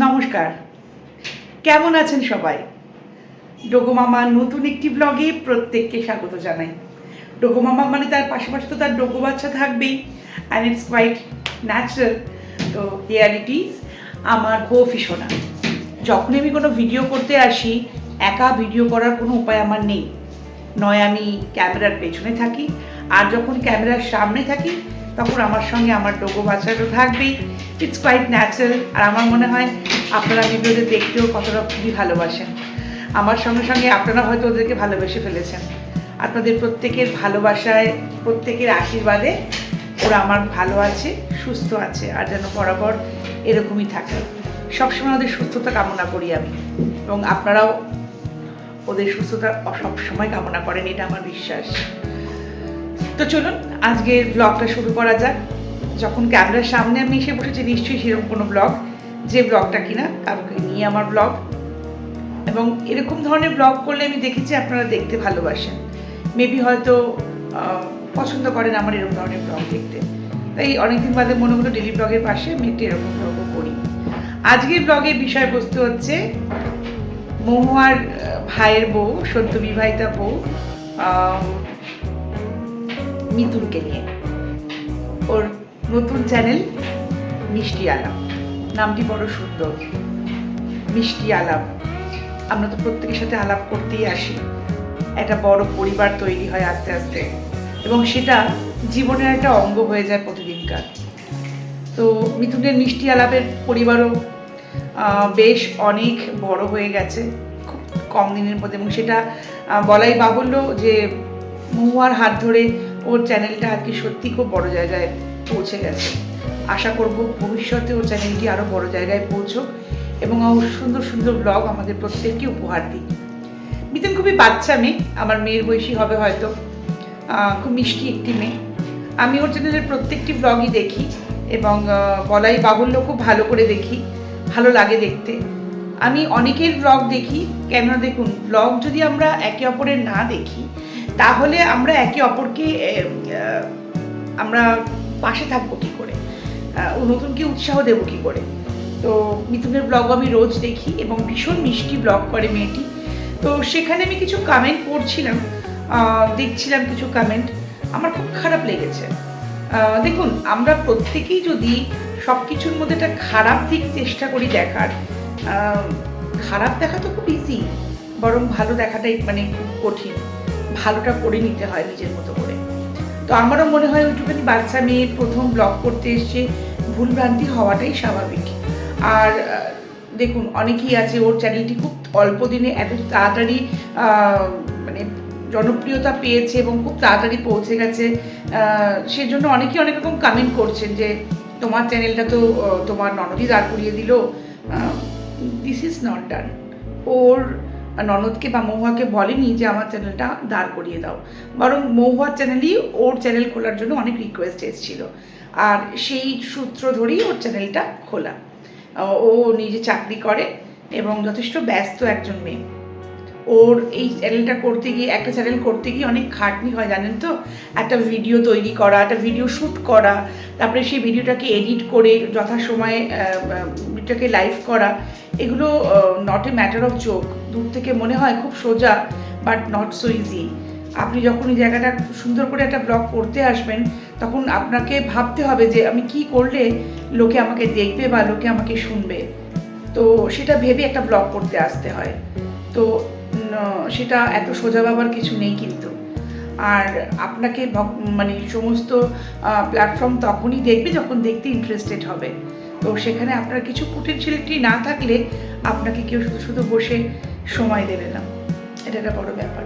নমস্কার। কেমন আছেন সবাই? ডোগো মামার নতুন একটি ব্লগে প্রত্যেককে স্বাগত জানাই। ডোগো মামা মানে তার পাশাপাশি তো তার ডোগো বাচ্চা থাকবেই অ্যান্ড ইটস কোয়াইট ন্যাচারাল তো হিয়ার ইট ইজ আমার গোফি সোনা যখনই আমি কোনো ভিডিও করতে আসি, একা ভিডিও করার কোনো উপায় আমার নেই। নয় আমি ক্যামেরার পেছনে থাকি, আর যখন ক্যামেরার সামনে থাকি তখন আমার সঙ্গে আমার ডোগো বাচ্চাটা থাকবেই ইটস কোয়াইট ন্যাচারাল আর আমার মনে হয় আপনারা ভিডিওতে দেখতেও কতটা খুবই ভালোবাসেন। আমার সঙ্গে সঙ্গে আপনারা হয়তো ওদেরকে ভালোবেসে ফেলেছেন। আপনাদের প্রত্যেকের ভালোবাসায়, প্রত্যেকের আশীর্বাদে ওরা আমার ভালো আছে, সুস্থ আছে, আর যেন বরাবর এরকমই থাকে। সবসময় ওদের সুস্থতা কামনা করি আমি। এবং আপনারাও ওদের সুস্থতা সবসময় কামনা করেন, এটা আমার বিশ্বাস। তো চলুন, আজকের ব্লগটা শুরু করা যাক। যখন ক্যামেরার সামনে আমি এসে বসেছি, নিশ্চয়ই সেরকম কোনো ব্লগ যে ব্লগটা কিনা কাউকে নিয়ে আমার ব্লগ এবং এরকম ধরনের ব্লগ করলে আমি দেখেছি, আপনারা দেখতে ভালোবাসেন। মেবি হয়তো পছন্দ করেন আমার এরকম ধরনের ব্লগ দেখতে। তাই অনেকদিন বাদে মনে হলো ডেলি ব্লগের পাশে আমি একটি এরকম ব্লগও করি। আজকের ব্লগের বিষয়বস্তু হচ্ছে, মহুয়ার ভাইয়ের বউ, সদ্য বিবাহিতা বউ। মিতুলকে নিয়ে। ওর নতুন চ্যানেল মিষ্টি আলাপ। নামটি বড় সুন্দর। মিষ্টি আলাপ। আমরা তো প্রত্যেকের সাথে আলাপ করতেই আসি। একটা বড় পরিবার তৈরি হয় আস্তে আস্তে। এবং সেটা জীবনের একটা অঙ্গ হয়ে যায় প্রতিদিনকার। তো মিথুনের মিষ্টি আলাপের পরিবারও বেশ অনেক বড় হয়ে গেছে। খুব কম দিনের মধ্যে। এবং সেটা বলাই বাহুল্য যে মহুয়ার হাত ধরে ওর চ্যানেলটা আর কি সত্যি খুব বড় জায়গায় পৌঁছে গেছে। আশা করব ভবিষ্যতে ওর চ্যানেলটি আরও বড় জায়গায় পৌঁছক এবং ও সুন্দর সুন্দর ব্লগ আমাদের প্রত্যেককে উপহার দিই মিথুন খুবই বাচ্চা মেয়ে আমার মেয়ের বয়সী হবে হয়তো। খুব মিষ্টি একটি মেয়ে। আমি ওর চ্যানেলের প্রত্যেকটি ব্লগই দেখি এবং বলাই বাহুল্য খুব ভালো করে দেখি, ভালো লাগে দেখতে। আমি অনেকের ব্লগ দেখি, কেন দেখুন ব্লগ যদি আমরা একে অপরের না দেখি তাহলে আমরা একে অপরকে আমরা পাশে থাকব কী করে? নতুনকে উৎসাহ দেবো কী করে? তো মিথুনের ব্লগ আমি রোজ দেখি এবং ভীষণ মিষ্টি ব্লগ করে মেয়েটি। তো সেখানে আমি কিছু কমেন্ট পড়ছিলাম দেখছিলাম কিছু কমেন্ট আমার খুব খারাপ লেগেছে। দেখুন, আমরা প্রত্যেকেই যদি সব কিছুর মধ্যে একটা খারাপ দিক চেষ্টা করি দেখার খারাপ দেখা তো খুব ইজি বরং ভালো দেখাটাই মানে খুব কঠিন। ভালোটা করে নিতে হয় নিজের মতো করে। তো আমারও মনে হয় ওইটুখানি বাচ্চা মেয়ে প্রথম ব্লগ করতে এসছে ভুলভ্রান্তি হওয়াটাই স্বাভাবিক। আর দেখুন, অনেকেই আছে ওর চ্যানেলটি খুব অল্প দিনে এত তাড়াতাড়ি মানে জনপ্রিয়তা পেয়েছে এবং খুব তাড়াতাড়ি পৌঁছে গেছে। সেজন্য অনেকেই অনেক রকম কমেন্ট করছেন যে, তোমার চ্যানেলটা তো তোমার ননদই দাঁড় করিয়ে দিল। দিস ইজ নট ডান ওর ননদকে বা মহুয়াকে বলেনি যে আমার চ্যানেলটা দাঁড় করিয়ে দাও। বরং মহুয়ার চ্যানেলই ওর চ্যানেল খোলার জন্য অনেক রিকোয়েস্ট এসেছিল। আর সেই সূত্র ধরেই ওর চ্যানেলটা খোলা। ও নিজে চাকরি করে এবং যথেষ্ট ব্যস্ত একজন মেয়ে। ওর এই চ্যানেলটা করতে গিয়ে, একটা চ্যানেল করতে গিয়ে অনেক খাটনি হয়, জানেন তো? একটা ভিডিও তৈরি করা, একটা ভিডিও শ্যুট করা, তারপরে সেই ভিডিওটাকে এডিট করে, যথাসময়ে ভিডিওটাকে লাইভ করা, এগুলো not a matter of joke দূর থেকে মনে হয় খুব সোজা বাট নট সো ইজি আপনি যখন এই জায়গাটা সুন্দর করে একটা ব্লগ করতে আসবেন, তখন আপনাকে ভাবতে হবে যে, আমি কি করলে লোকে আমাকে দেখবে বা লোকে আমাকে শুনবে? তো সেটা ভেবে একটা ব্লগ করতে আসতে হয়। তো সেটা এত সোজা বাবার কিছু নেই কিন্তু। আর আপনাকে মানে সমস্ত প্ল্যাটফর্ম তখনই দেখবে যখন দেখতে ইন্টারেস্টেড হবে। তো সেখানে আপনার কিছু পোটেনশিয়ালিটি না থাকলে আপনাকে কেউ শুধু শুধু বসে সময় দেবে না। এটা একটা বড় ব্যাপার।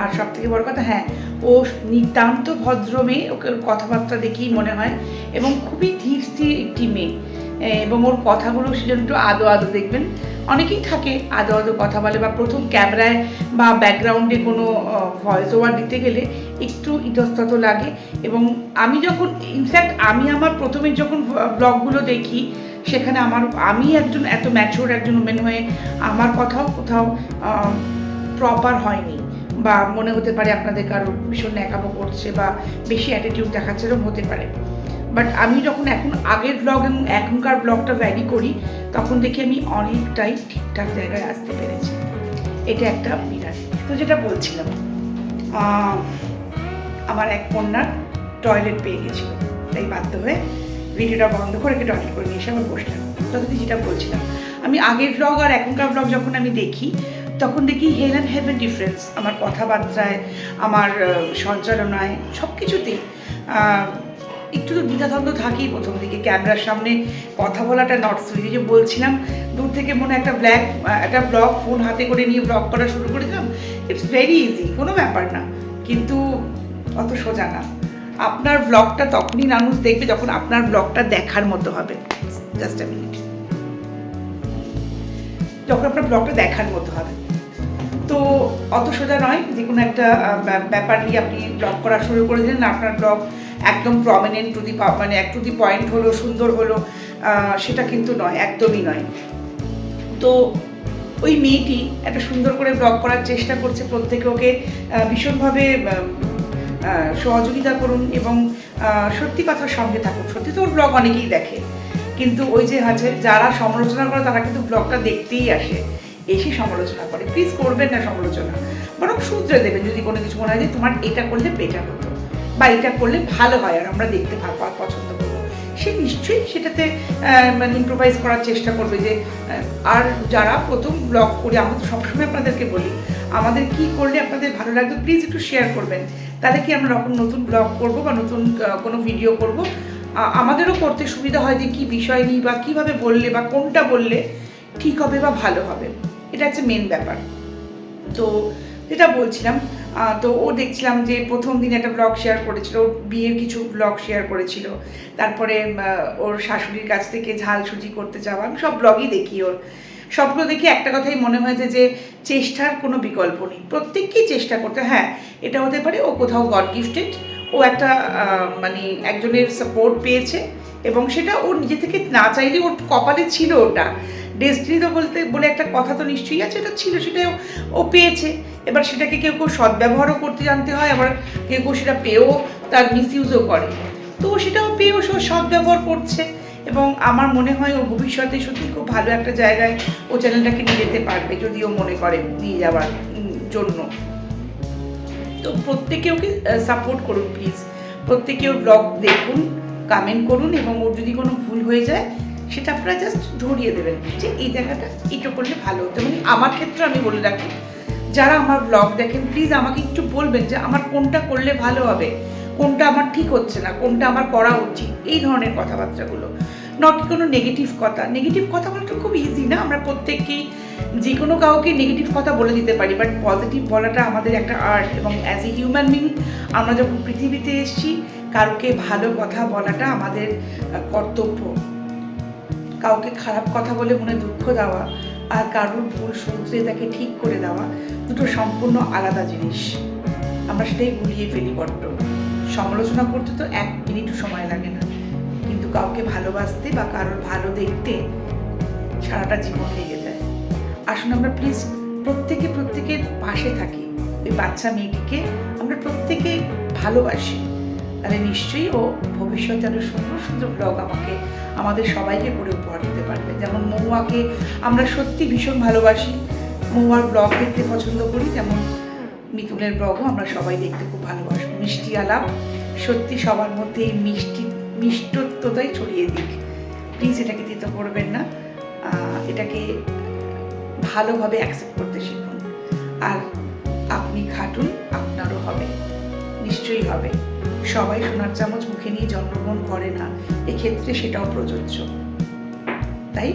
আর সব থেকে বড় কথা হ্যাঁ ও নিতান্ত ভদ্র মেয়ে, ওকে কথাবার্তা দেখেই মনে হয় এবং খুবই ধীর স্থির একটি মেয়ে। এবং ওর কথাগুলো সেজন্য একটু আদো আদো দেখবেন। অনেকেই থাকে আদো আদো কথা বলে বা প্রথম ক্যামেরায় বা ব্যাকগ্রাউন্ডে কোনো ভয়েস ওভার দিতে গেলে একটু ইতস্তত লাগে। এবং আমি যখন ইনফ্যাক্ট আমি আমার প্রথমে যখন ব্লগগুলো দেখি, সেখানে আমার, আমি একজন এত ম্যাচিওর একজন ওমেন হয়ে আমার কথাও কোথাও প্রপার হয়নি। বা মনে হতে পারে আপনাদের কারও ভীষণ ন্যাকামো করছে বা বেশি অ্যাটিটিউড দেখাচ্ছে, এরকম হতে পারে। বাট আমি যখন এখন আগের ব্লগ এবং এখনকার ব্লগটা ভ্যারি করি, তখন দেখি আমি অনেকটাই ঠিকঠাক জায়গায় আসতে পেরেছি। এটা একটা বিরাট। তো যেটা বলছিলাম আমার এক কন্যার টয়লেট পেয়ে গেছিল। তাই বাধ্য হয়ে ভিডিওটা বন্ধ করে একে টয়লেট করে নিয়ে এসে আমি বসলাম। তখন যেটা বলছিলাম, আমি আগের ব্লগ আর এখনকার ব্লগ যখন আমি দেখি, তখন দেখি হেল অ্যান্ড হেভেন ডিফারেন্স আমার কথাবার্তায়, আমার সঞ্চালনায় সব কিছুতেই একটু তো দ্বিধাদ্বন্দ্ব থাকেই প্রথম দিকে। ক্যামেরার সামনে কথা বলাটা নট সুইচ যে বলছিলাম, দূর থেকে মনে একটা ব্ল্যাক একটা ব্লগ ফোন হাতে করে নিয়ে ব্লগ করা শুরু করেছিলাম। ইটস ভেরি ইজি কোনো ব্যাপার না। কিন্তু অত সোজা না। আপনার ব্লগটা তখনই মানুষ দেখবে যখন আপনার ব্লগটা দেখার মতো হবে। জাস্ট মিনিট যখন আপনার ব্লগটা দেখার মতো হবে। তো অত সোজা নয়, যে কোনো একটা ব্যাপার নিয়ে আপনি ব্লগ করা শুরু করে দিলেন, আপনার ব্লগ একদম প্রমিনেন্ট টু দি মানে এক টু দি পয়েন্ট হলো, সুন্দর হলো সেটা কিন্তু নয়, একদমই নয়। তো ওই মেয়েটি একটা সুন্দর করে ব্লগ করার চেষ্টা করছে প্রত্যেকে ওকে ভীষণভাবে সহযোগিতা করুন এবং সত্যি কথার সঙ্গে থাকুন। সত্যি তো ওর ব্লগ অনেকেই দেখে। কিন্তু ওই যে আছে, যারা সমালোচনা করে, তারা কিন্তু ব্লগটা দেখতেই আসে। এসে সমালোচনা করে। প্লিজ করবেন না সমালোচনা। বরং শুধরে দেবেন। যদি কোনো কিছু মনে হয় যে তোমার এটা করলে বেটার হতো। বা এটা করলে ভালো হয় আর আমরা দেখতে ভালো পছন্দ করব। সে নিশ্চয়ই সেটাতে মানে ইম্প্রোভাইজ করার চেষ্টা করবে যে আর যারা প্রথম ব্লগ করি, আমরা তো সবসময় আপনাদেরকে বলি, আমাদের কি করলে আপনাদের ভালো লাগবে প্লিজ একটু শেয়ার করবেন। তাহলে কি আমরা রকম নতুন ব্লগ করব বা নতুন কোনো ভিডিও করব? আমাদেরও করতে সুবিধা হয় যে কি বিষয় নিয়ে বা কীভাবে বললে বা কোনটা বললে ঠিক হবে বা ভালো হবে। এটা হচ্ছে মেন ব্যাপার। তো যেটা বলছিলাম তো ও দেখছিলাম যে প্রথম দিন একটা ব্লগ শেয়ার করেছিল, ওর বিয়ের কিছু ব্লগ শেয়ার করেছিল। তারপরে ওর শাশুড়ির কাছ থেকে ঝাল সুজি করতে যাওয়া, আমি সব ব্লগই দেখি ওর। সবগুলো দেখে একটা কথাই মনে হয়েছে যে, চেষ্টার কোনো বিকল্প নেই। প্রত্যেককেই চেষ্টা করতে হ্যাঁ। এটা হতে পারে ও কোথাও গড গিফটেড ও একটা মানে একজনের সাপোর্ট পেয়েছে, এবং সেটা ওর নিজে থেকে না চাইলে ওর কপালে ছিল ওটা। ডেস্টিনি তো বলতে, বলে একটা কথা তো নিশ্চয়ই আছে, এটা ছিল সেটাও ও পেয়েছে। এবার সেটাকে কেউ কেউ সদ্ব্যবহারও করতে জানতে হয়, আবার কেউ কেউ সেটা পেয়েও তার মিস ইউজও করে। তো সেটাও পেয়েও সে সদ্ব্যবহার করছে, এবং আমার মনে হয় ও ভবিষ্যতে সত্যি খুব ভালো একটা জায়গায় ও চ্যানেলটাকে নিয়ে যেতে পারবে, যদি ও মনে করে নিয়ে যাওয়ার জন্য। তো প্রত্যেকে ওকে সাপোর্ট করুন প্লিজ প্রত্যেকে ওর ব্লগ দেখুন কমেন্ট করুন, এবং ওর যদি কোনো ভুল হয়ে যায় সেটা আপনারা জাস্ট ধরিয়ে দেবেন যে এই জায়গাটা এটা করলে ভালো হতো। মানে আমার ক্ষেত্রে আমি বলে রাখি, যারা আমার ব্লগ দেখেন প্লিজ আমাকে একটু বলবেন যে আমার কোনটা করলে ভালো হবে, কোনটা আমার ঠিক হচ্ছে না, কোনটা আমার করা উচিত, এই ধরনের কথাবার্তাগুলো। নট কোনো নেগেটিভ কথা। নেগেটিভ কথা বলতে খুব ইজি না, আমরা প্রত্যেককেই যে কোনো কাউকে নেগেটিভ কথা বলে দিতে পারি বাট পজিটিভ বলাটা আমাদের একটা আর্ট এবং অ্যাজ এ হিউম্যান বিং আমরা যখন পৃথিবীতে এসেছি, কারোকে ভালো কথা বলাটা আমাদের কর্তব্য। কাউকে খারাপ কথা বলে মনে দুঃখ দেওয়া আর কারোর ভুল শুধরে তাকে ঠিক করে দেওয়া দুটো সম্পূর্ণ আলাদা জিনিস। আমরা সেটাই গুলিয়ে ফেলি বড্ড। সমালোচনা করতে তো এক মিনিটও সময় লাগে না। কিন্তু কাউকে ভালোবাসতে বা কারোর ভালো দেখতে সারাটা জীবন লেগে যায়। আসুন আমরা প্লিজ প্রত্যেকে প্রত্যেকের পাশে থাকি। ওই বাচ্চা মেয়েটিকে আমরা প্রত্যেকে ভালোবাসি। তাহলে নিশ্চয়ই ও ভবিষ্যতে আরও সুন্দর সুন্দর ব্লগ আমাকে আমাদের সবাইকে করে উপহার দিতে পারবে। যেমন মহুয়াকে আমরা সত্যি ভীষণ ভালোবাসি। মহুয়ার ব্লগ দেখতে পছন্দ করি, যেমন মিতুলের ব্লগও আমরা সবাই দেখতে খুব ভালোবাসি। মিষ্টি আলাপ, সত্যি সবার মধ্যে এই মিষ্টি, মিষ্টত্বটাই ছড়িয়ে দিক। প্লিজ এটাকে দিতে করবেন না। এটাকে ভালোভাবে অ্যাকসেপ্ট করতে শিখুন। আর আপনি খাটুন, আপনারও হবে। নিশ্চয়ই হবে। সবাই সোনার চামচ মুখে নিয়ে জন্মগ্রহণ করে না, এক্ষেত্রে সেটাও প্রযোজ্য। তাই?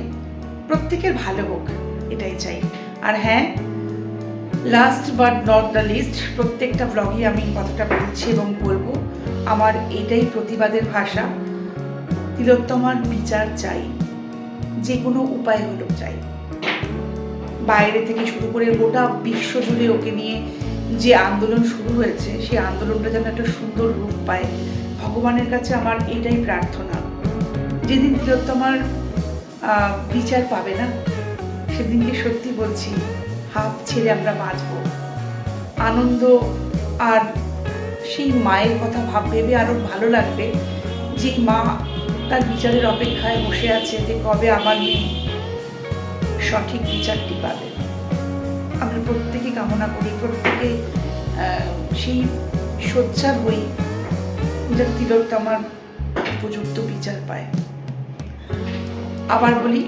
প্রত্যেকের ভালো হোক, এটাই চাই। আর হ্যাঁ last but not the least প্রত্যেকটা ব্লগে আমি কথাটা বলছি এবং বলব, আমার এটাই প্রতিবাদের ভাষা। তিলোত্তমার বিচার চাই। যে কোনো উপায় হলো চাই। বাইরে থেকে শুরু করে গোটা বিশ্ব জুড়ে ওকে নিয়ে যে আন্দোলন শুরু হয়েছে, সেই আন্দোলনটা যেন একটা সুন্দর রূপ পায়। ভগবানের কাছে আমার এটাই প্রার্থনা। যেদিন তিলোত্তমার বিচার পাবে না, সেদিনকে সত্যি বলছি হাফ ছেড়ে আমরা বাঁচব। আনন্দ আর সেই মায়ের কথা ভাব, ভেবে আরও ভালো লাগবে যে মা তার বিচারের অপেক্ষায় বসে আছে যে কবে আমার মেয়ে সঠিক বিচারটি পাবে। প্রত্যেকে কামনা করি, প্রত্যেকে সেই সোচ্চার হই যাতে তিলোত্তমার উপযুক্ত বিচার পায়। আবার বলি,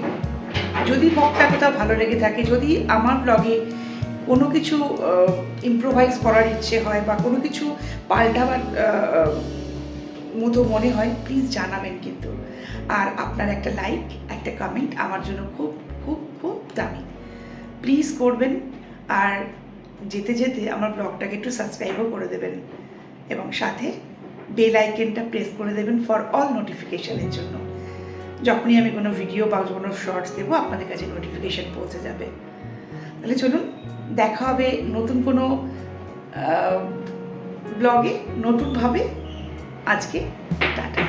যদি ব্লগটা কোথাও ভালো লেগে থাকে, যদি আমার ব্লগে কোনো কিছু ইম্প্রোভাইজ করার ইচ্ছে হয় বা কোনো কিছু পাল্টাবার মতো মনে হয় প্লিজ জানাবেন কিন্তু। আর আপনার একটা লাইক একটা কমেন্ট আমার জন্য খুব খুব খুব দামি। প্লিজ করবেন আর যেতে যেতে আমার ব্লগটাকে একটু সাবস্ক্রাইবও করে দেবেন। এবং সাথে বেল আইকনটা প্রেস করে দেবেন ফর অল নোটিফিকেশানের জন্য। যখনই আমি কোনো ভিডিও বা কোনো শর্টস দেবো, আপনাদের কাছে নোটিফিকেশন পৌঁছে যাবে। তাহলে চলুন, দেখা হবে নতুন কোনো ব্লগে নতুনভাবে আজকে, টাটা।